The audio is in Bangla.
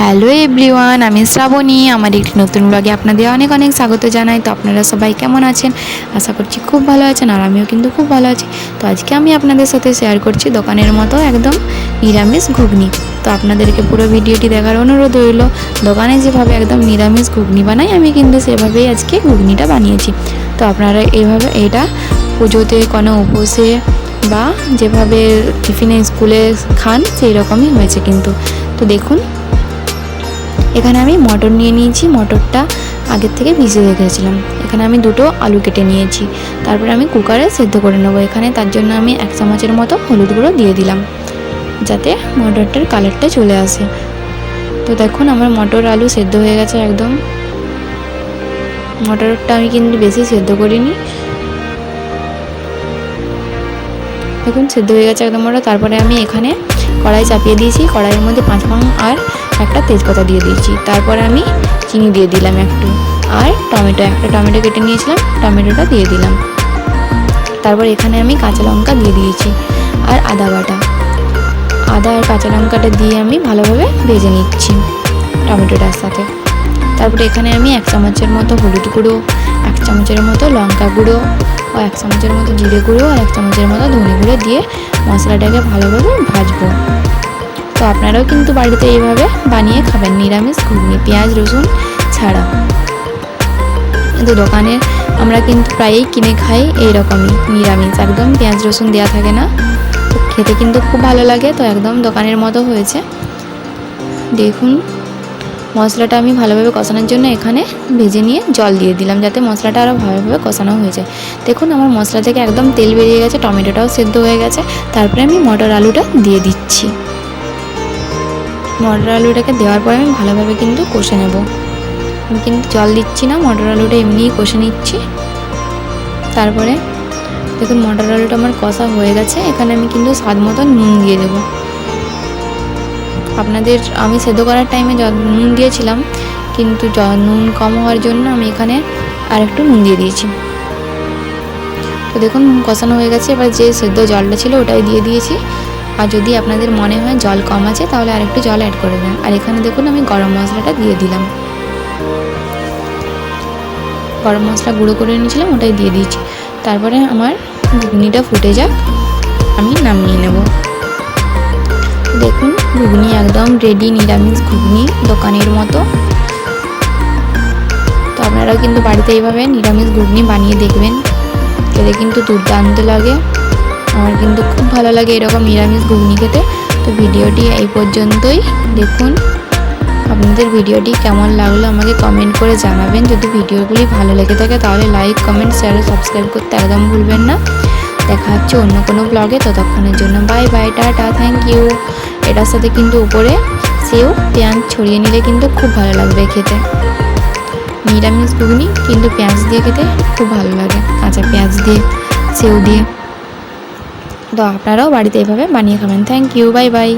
হ্যালো এভরিওয়ান আমি শ্রাবণী। আমার একটি নতুন ব্লগে আপনাদের অনেক অনেক স্বাগত জানাই। তো আপনারা সবাই কেমন আছেন? আশা করছি খুব ভালো আছেন আর আমিও কিন্তু খুব ভালো আছি। তো আজকে আমি আপনাদের সাথে শেয়ার করছি দোকানের মতো একদম নিরামিষ ঘুগনি। তো আপনাদেরকে পুরো ভিডিওটি দেখার অনুরোধ রইল, দোকানে যেভাবে একদম নিরামিষ ঘুগনি বানাই, আমি কিন্তু সেভাবেই আজকে ঘুগনিটা বানিয়েছি। তো আপনারা এইভাবে এটা পুজোতে কোনো উপোসে বা যেভাবে টিফিনে স্কুলে খান সেই রকমই হয়েছে কিন্তু। তো দেখুন এখানে আমি মটর নিয়ে নিয়েছি, মটরটা আগের থেকে ভিজে রেখেছিলাম এখানে আমি দুটো আলু কেটে নিয়েছি। তারপরে আমি কুকারে সেদ্ধ করে নেব। এখানে তার জন্য আমি এক চামচের মতো হলুদ গুঁড়ো দিয়ে দিলাম, যাতে মটরটার কালারটা চলে আসে। তো দেখুন, আমার মটর আলু সেদ্ধ হয়ে গেছে একদম। মটরটা আমি কিন্তু বেশি সেদ্ধ করিনি। দেখুন, সেদ্ধ হয়ে গেছে একদম মটর তারপরে আমি এখানে কড়াই চাপিয়ে দিয়েছি। কড়াইয়ের মধ্যে পাঁচ ফোড়ন আর একটা তেজপাতা দিয়ে দিয়েছি। তারপরে আমি চিনি দিয়ে দিলাম একটু। আর টমেটো, একটা টমেটো কেটে নিয়েছিলাম, টমেটোটা দিয়ে দিলাম। তারপর এখানে আমি কাঁচা লঙ্কা দিয়ে দিয়েছি আর আদা বাটা। আদা আর কাঁচা লঙ্কাটা দিয়ে আমি ভালোভাবে ভেজে নিচ্ছি টমেটোটার সাথে। তারপরে এখানে আমি এক চামচের মতো হলুদ গুঁড়ো, এক চামচের মতো লঙ্কা গুঁড়ো ও এক চামচের মতো জিরে গুঁড়ো আর এক চামচের মতো ধনে গুঁড়ো দিয়ে মশলাটাকে ভালোভাবে ভাজবো। তো আপনারাও কিন্তু বাড়িতে এইভাবে বানিয়ে খাবেন। নিরামিষ ঘুগনি, পেঁয়াজ, রসুন ছাড়া। কিন্তু দোকানে আমরা কিন্তু প্রায়ই কিনে খাই এইরকমই, নিরামিষ। একদম পেঁয়াজ, রসুন দেওয়া থাকে না। খেতে কিন্তু খুব ভালো লাগে, তো একদম দোকানের মতো হয়েছে। দেখুন, মশলাটা আমি ভালোভাবে কষানোর জন্য এখানে ভেজে নিয়ে জল দিয়ে দিলাম, যাতে মশলাটা আরও ভালোভাবে কষানো হয়ে যায়। দেখুন, আমার মশলা থেকে একদম তেল বেরিয়ে গেছে, টমেটোটাও সেদ্ধ হয়ে গেছে। তারপরে আমি মটর আলুটা দিয়ে দিচ্ছি। মটর আলুটাকে দেওয়ার পরে আমি ভালোভাবে কিন্তু কষে নেব। আমি কিন্তু জল দিচ্ছি না মটর আলুটা এমনিই কষে নিচ্ছি। তারপরে দেখুন মটর আলুটা আমার কষা হয়ে গেছে, এখানে আমি কিন্তু স্বাদ মতো নুন দিয়ে দেবো। আপনাদের, আমি সেদ্ধ করার টাইমে নুন দিয়েছিলাম, কিন্তু নুন কম হওয়ার জন্য আমি এখানে আর একটু নুন দিয়ে দিয়েছি। তো দেখুন কষানো হয়ে গেছে, এবার যে সেদ্ধ জলটা ছিল ওটাই দিয়ে দিয়েছি। আর যদি আপনাদের মনে হয় জল কম আছে, তাহলে আর একটু জল অ্যাড করে দেন। আর এখানে দেখুন, আমি গরম মশলাটা দিয়ে দিলাম। গরম মশলা গুঁড়ো করে নিয়েছিলাম ওটাই দিয়ে দিয়েছি। তারপরে আমার ঘুগনিটা ফুটে যাক, আমি নামিয়ে নেব। দেখুন, ঘুগনি একদম রেডি নিরামিষ ঘুগনি দোকানের মতো। তো আপনারাও কিন্তু বাড়িতে এইভাবে নিরামিষ ঘুগনি বানিয়ে দেখবেন। খেতে কিন্তু দুর্দান্ত লাগে। আমার কিন্তু খুব ভালো লাগে এরকম নিরামিষ ঘুগনি খেতে। তো ভিডিওটি এই পর্যন্তই। দেখুন, আপনাদের ভিডিওটি কেমন লাগল আমাকে কমেন্ট করে জানাবেন। যদি ভিডিওগুলি ভালো লেগে থাকে তাহলে লাইক কমেন্ট শেয়ার ও সাবস্ক্রাইব করতে একদম ভুলবেন না। দেখা হচ্ছে অন্য কোনো ব্লগে ততক্ষণের জন্য bye bye tata thank you এটার সাথে কিন্তু উপরে সেও পেঁয়াজ ছড়িয়ে নিলে কিন্তু খুব ভালো লাগবে খেতে। নিরামিষ ঘুগনি কিন্তু পেঁয়াজ দিয়ে খেতে খুব ভালো লাগে। কাঁচা পেঁয়াজ দিয়ে, সেও দিয়ে। তো আপনারাও বাড়িতে এভাবে বানিয়ে খাবেন। Thank you bye bye